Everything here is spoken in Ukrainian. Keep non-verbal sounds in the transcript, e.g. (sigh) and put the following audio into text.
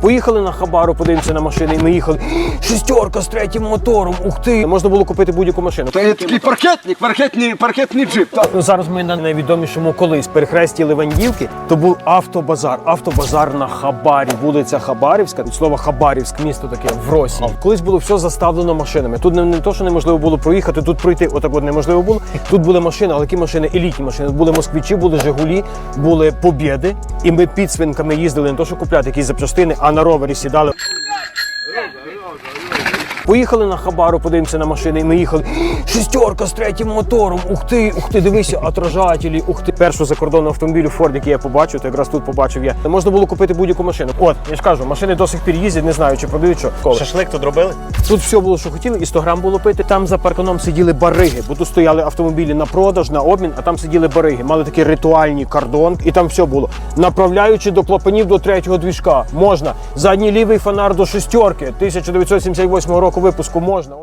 Поїхали на Хабару, подивимося на машини, і ми їхали. Шестерка з третім мотором. Ух ти! Можна було купити будь-яку машину. Це такий паркетник, паркетний, паркетний джип. Так. Ну, зараз ми на найвідомішому колись перехресті Левандівки. То був автобазар. Автобазар на Хабарі, вулиця Хабарівська. Від слова Хабарівськ, місто таке в Росії. Колись було все заставлено машинами. Тут не, не то, що неможливо було проїхати, тут пройти отак от неможливо було. Тут були машини, але які машини елітні машини. Були москвичі, були Жигулі, були Побєди. І ми підсвинками їздили не то, що купляти якісь запчастини, а на ровері сідали. Поїхали на Хабару, подивимося на машини, і ми їхали. (gasps) Шестерка з третім мотором. Ух ти, ух ти, дивися, отражателі, ух ти. Першу закордонну автомобілю Ford, який я побачив, то якраз тут побачив я. Можна було купити будь-яку машину. От, я ж кажу, машини до сих пір їздять, не знаю, чи продають що. Коли. Шашлик тут робили? Тут все було, що хотіли, і 100 грам було пити. Там за парканом сиділи бариги, бо тут стояли автомобілі на продаж, на обмін, а там сиділи бариги. Мали такі ритуальні кордон, і там все було. Направляючи до клапанів до третього двіжка, можна. Задній лівий фонар до шестерки 1978 року випуску можна.